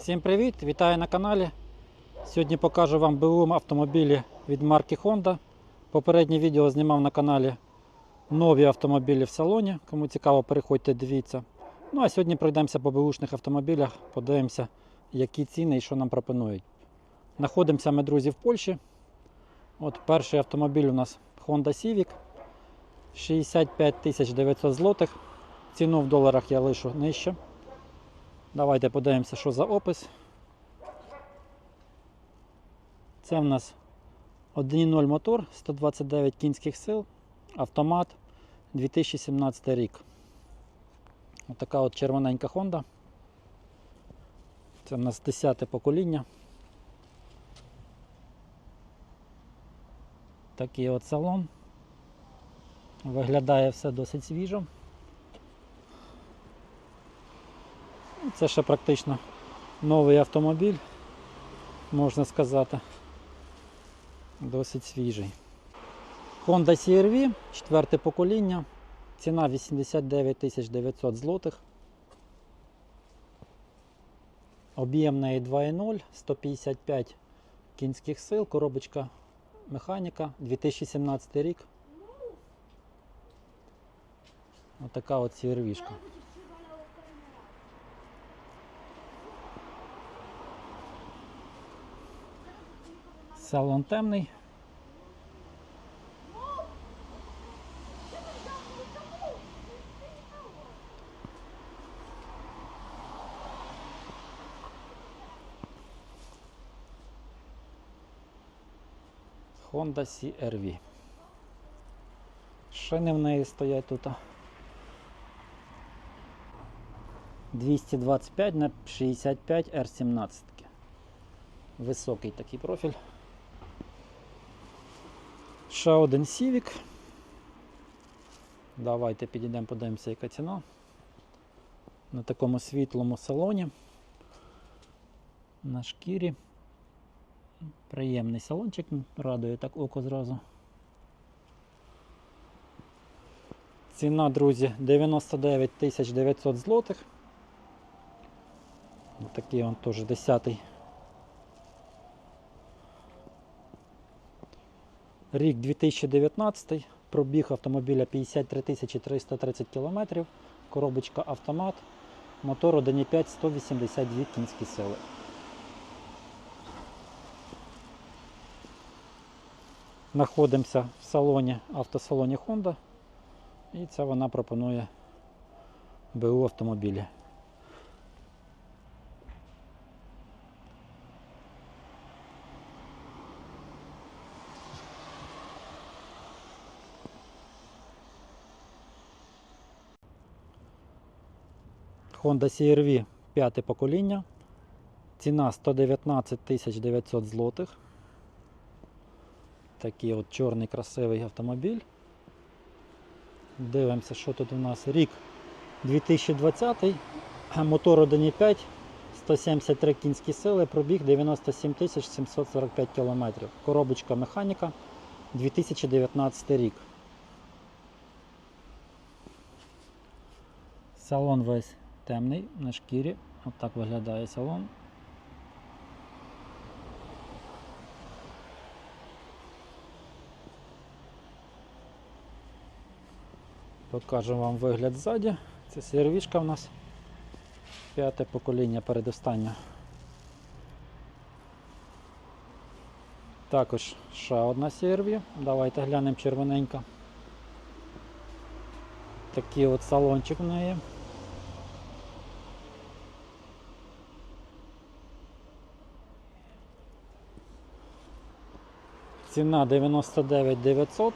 Всім привіт! Вітаю на каналі. Сьогодні покажу вам БУ автомобілі від марки Honda. Попереднє відео знімав на каналі нові автомобілі в салоні. Кому цікаво, переходьте, дивіться. Ну а сьогодні пройдемося по БУшних автомобілях, подивимося, які ціни і що нам пропонують. Знаходимося ми, друзі, в Польщі. От перший автомобіль у нас Honda Civic. 65 900 злотих. Ціну в доларах я лишу нижче. Давайте подивимося, що за опис. Це в нас 1.0 мотор, 129 кінських сил, автомат 2017 рік. Отака от червоненька Honda. Це в нас 10 те покоління. Такий от салон. Виглядає все досить свіжо. Це ще практично новий автомобіль, можна сказати. Досить свіжий. Honda CR-V, четверте покоління. Ціна 89 900 злотих. Об'єм неї 2.0, 155 кінських сил, коробочка механіка, 2017 рік. Отака от CR-V-шка. Салон темний. Honda CR-V. Шини в неї стоять тут. 225 на 65 R17. Високий такий профіль. Ще один Civic. Давайте підійдемо, подивимося, яка ціна. На такому світлому салоні. На шкірі. Приємний салончик, радує так око зразу. Ціна, друзі, 99 900 злотих. Такий он теж 10 Рік 2019, пробіг автомобіля 53 330 км, коробочка автомат, мотор 1.5 182 кінські сили. Знаходимося в салоні автосалоні Honda і це вона пропонує БУ автомобілі. Honda CR-V п'яте покоління. Ціна 119 900 злотих. Такий от чорний красивий автомобіль. Дивимося, що тут у нас рік 2020, мотор 1.5, 173 кінські сили, пробіг 97 745 км. Коробочка механіка 2019 рік. Салон весь темний на шкірі. Отак виглядає салон. Покажу вам вигляд ззаді. Це сервішка в нас. П'яте покоління передостання. Також ще одна серві. Давайте глянемо червоненька. Такий от салончик в неї. Ціна 99 900.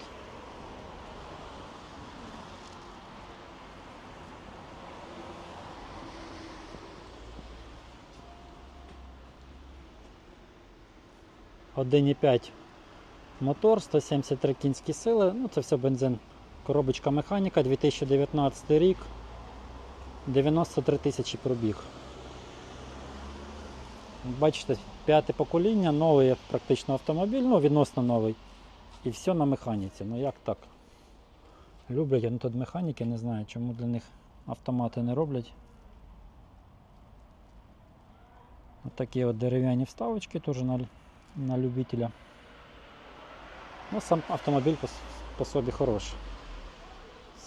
Один і п'ять мотор, 173 кінські сили, ну це все бензин. Коробочка механіка, 2019 рік, 93 тисячі пробіг. Бачите, п'яте покоління, новий практично автомобіль, ну відносно новий. І все на механіці. Ну як так? Люблять ну, тут механіки, не знаю, чому для них автомати не роблять. такі от дерев'яні вставочки, теж на, на любителя. Ну, сам автомобіль по, по собі хороший.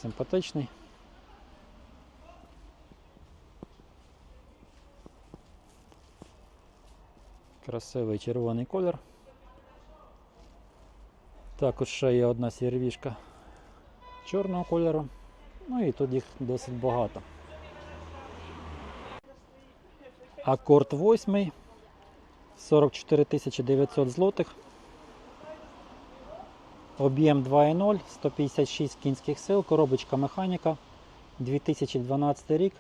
Симпатичний. Красивий червоний колір. Також ще є одна сірвішка чорного кольору. Ну і тут їх досить багато. Акорд 8. 44 900 злотих. Об'єм 2.0, 156 кінських сил, коробочка механіка, 2012 рік,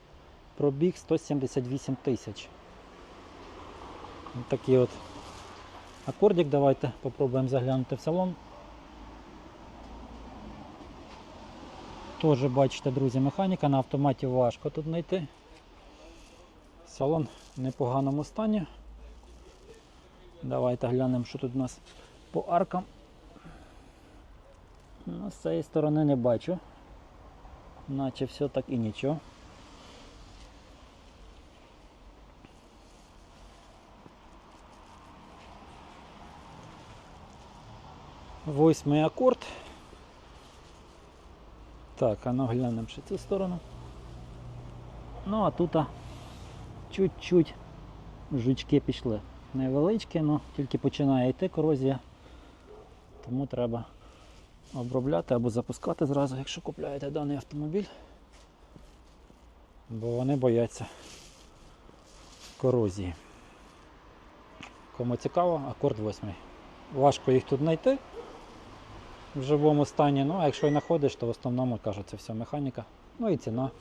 пробіг 178 тисяч. Такий от акордик. Давайте попробуємо заглянути в салон. Теж бачите, друзі, механіка на автоматі важко тут знайти. Салон в непоганому стані. Давайте глянемо, що тут у нас по аркам. Ну, з цієї сторони не бачу. Наче все так і нічого. Восьмий акорд. Так, а ну глянемо ще цю сторону. Ну а тут чуть-чуть жучки пішли. Невеличкі, але тільки починає йти корозія. Тому треба обробляти або запускати зразу, якщо купляєте даний автомобіль. Бо вони бояться корозії. Кому цікаво, акорд 8. Важко їх тут знайти в живому стані, ну а якщо і знаходиш, то в основному кажуть, це все механіка. Ну і ціна,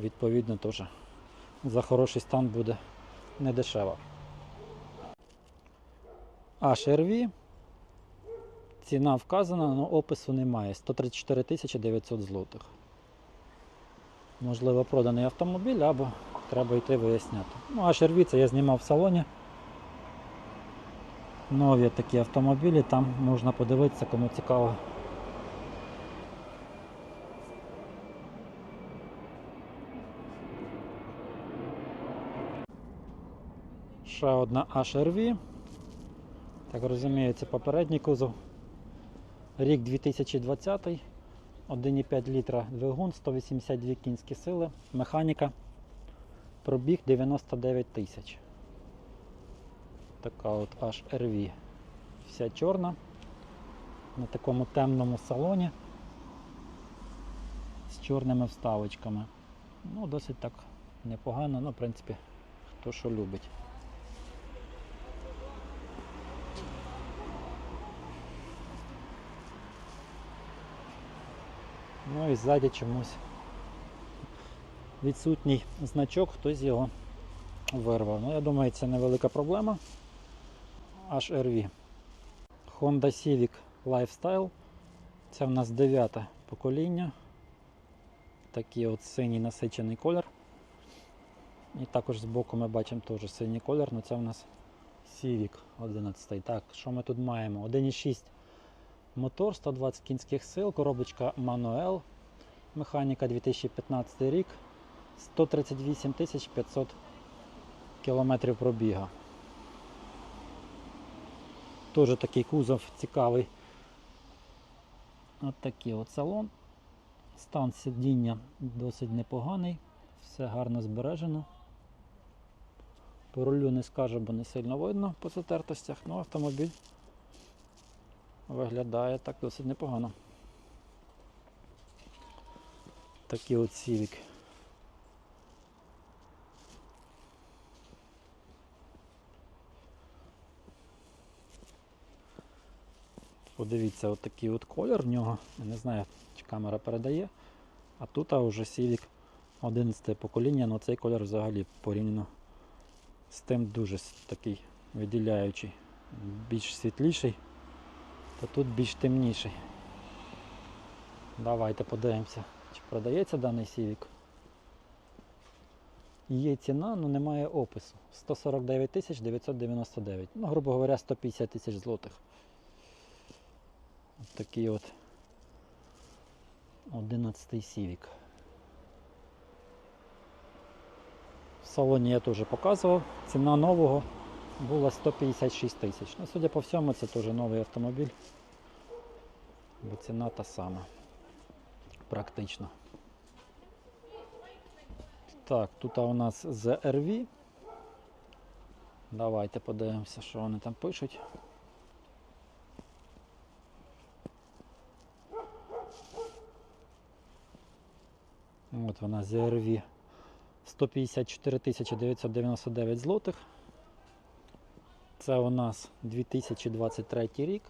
відповідно, теж за хороший стан буде не дешева. HRV. Ціна вказана, але опису немає. 134 900 злотих. Можливо, проданий автомобіль або треба йти виясняти. Ну, HRV це я знімав в салоні. Нові такі автомобілі, там можна подивитися, кому цікаво. Ще одна HRV. Так розумію, це попередній кузов. Рік 2020, 1,5 літра двигун, 182 кінські сили, механіка, пробіг 99 тисяч. Така от HRV. Вся чорна. На такому темному салоні з чорними вставочками. Ну, досить так непогано, ну, в принципі, хто що любить. Ну і ззаді чомусь відсутній значок, хтось його вирвав. Ну, я думаю, це невелика проблема. HRV. Honda Civic Lifestyle. Це в нас дев'яте покоління. Такий от синій насичений колір. І також збоку ми бачимо теж синій колір, але це в нас Civic 11. Так, що ми тут маємо? 1,6 мотор, 120 кінських сил, коробочка Manuel, механіка 2015 рік, 138 500 кілометрів пробіга. Теж такий кузов цікавий. От такий от салон. Стан сидіння досить непоганий, все гарно збережено. По рулю не скажу, бо не сильно видно по затертостях, але автомобіль виглядає так досить непогано. Такий от Civic. Подивіться, от такий от колір в нього. Я не знаю, чи камера передає. А тут а вже Civic 11 покоління, але цей колір взагалі порівняно з тим дуже такий виділяючий, більш світліший, то тут більш темніший. Давайте подивимося, чи продається даний Civic. Є ціна, але немає опису. 149 999. Ну, грубо говоря, 150 тисяч злотих. От такий от 11 Civic. В салоні я теж показував. Ціна нового була 156 тисяч. Ну, судя по всьому, це теж новий автомобіль. Бо ціна та сама. Практично. Так, тут у нас ZRV. Давайте подивимося, що вони там пишуть. От вона ZRV 154 999 злотих. Це у нас 2023 рік.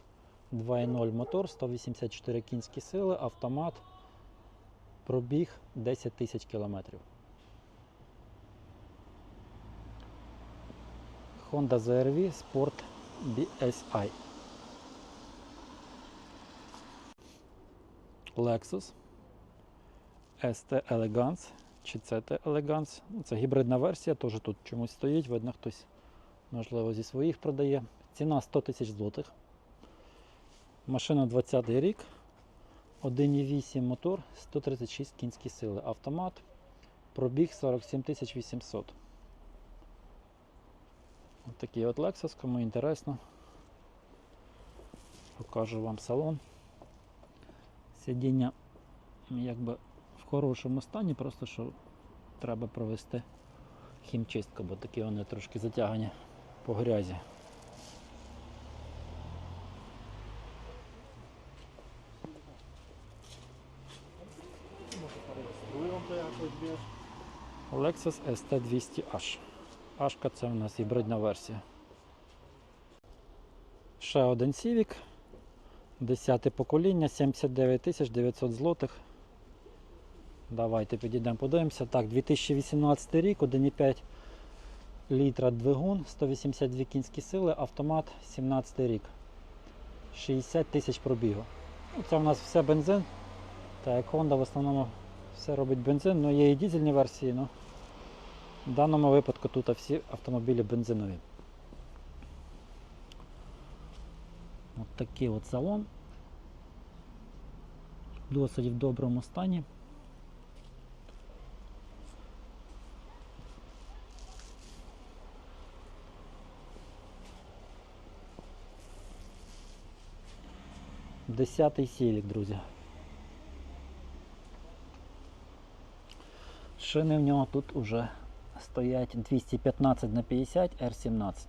2.0 мотор, 184 кінські сили, автомат, пробіг 10 тисяч кілометрів. Honda ZR-V Sport BSI. Lexus ST Elegance чи CT Elegance. Ну, Це гібридна версія, теж тут чомусь стоїть, видно хтось, можливо, зі своїх продає. Ціна 100 тисяч злотих. Машина 20 й рік. 1,8 мотор, 136 кінські сили. Автомат. Пробіг 47 800. Ось такий от Lexus, кому інтересно. Покажу вам салон. Сидіння якби в хорошому стані, просто що треба провести хімчистку, бо такі вони трошки затягані по грязі. Lexus ST200H. Ашка це у нас гібридна версія. Ще один Civic. 10 покоління, 79 900 злотих. Давайте підійдемо, подивимося. Так, 2018 рік, 1,5 літра двигун, 182 кінські сили, автомат 17 рік. 60 тисяч пробігу. Ну, Це у нас все бензин. Так, як Honda в основному все робить бензин, ну є і дизельні версії, ну в даному випадку тут всі автомобілі бензинові. От такий от салон. Досить в доброму стані. Десятий сілік, друзі. Шини в нього тут уже стоять 215 на 50 R17.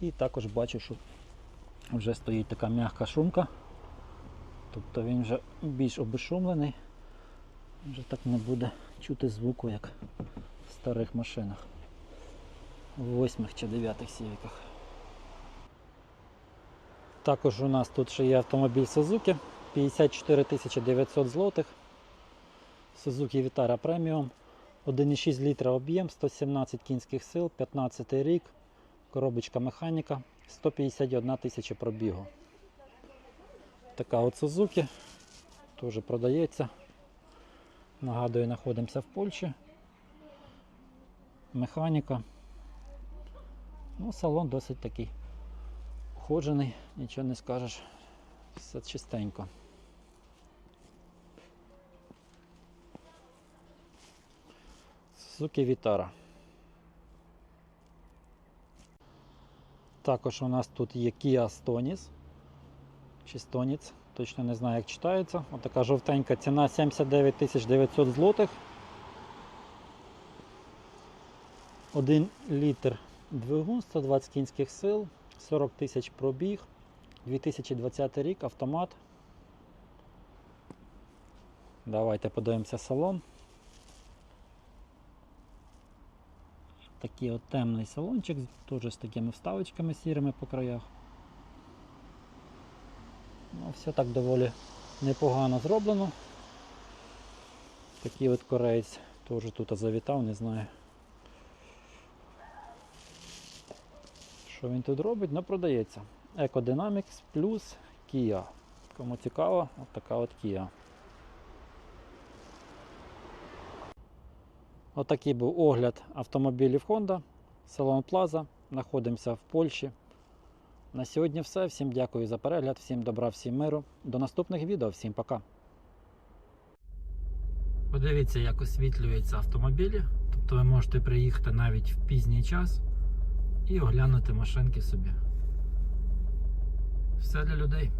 І також бачу, що вже стоїть така м'яка шумка. Тобто він вже більш обешумлений, вже так не буде чути звуку, як в старих машинах. В восьмих чи дев'ятих сівіках. Також у нас тут ще є автомобіль Suzuki 54 900 злотих. Suzuki Vitara Premium. 1,6 літра об'єм, 117 кінських сил, 15 рік, коробочка механіка, 151 тисяча пробігу. Така от Suzuki, теж продається. Нагадую, знаходимося в Польщі. Механіка. Ну, салон досить такий уходжений, нічого не скажеш. Все чистенько. Suzuki Vitara. Також у нас тут є Kia Stonis. Чи Stonis, точно не знаю, як читається. Отака жовтенька ціна 79 900 злотих. 1 літр двигун, 120 кінських сил, 40 тисяч пробіг, 2020 рік, автомат. Давайте подивимося салон. Такий от темний салончик, теж з такими вставочками сірими по краях. Ну, все так доволі непогано зроблено. Такий от кореєць теж тут завітав, не знаю. Що він тут робить? Ну, продається. Ecodynamics плюс Kia. Кому цікаво, от така от Kia. Отакий був огляд автомобілів Honda, салон Plaza. Знаходимося в Польщі. На сьогодні все. Всім дякую за перегляд, всім добра, всім миру. До наступних відео, всім пока. Подивіться, як освітлюються автомобілі. Тобто ви можете приїхати навіть в пізній час і оглянути машинки собі. Все для людей.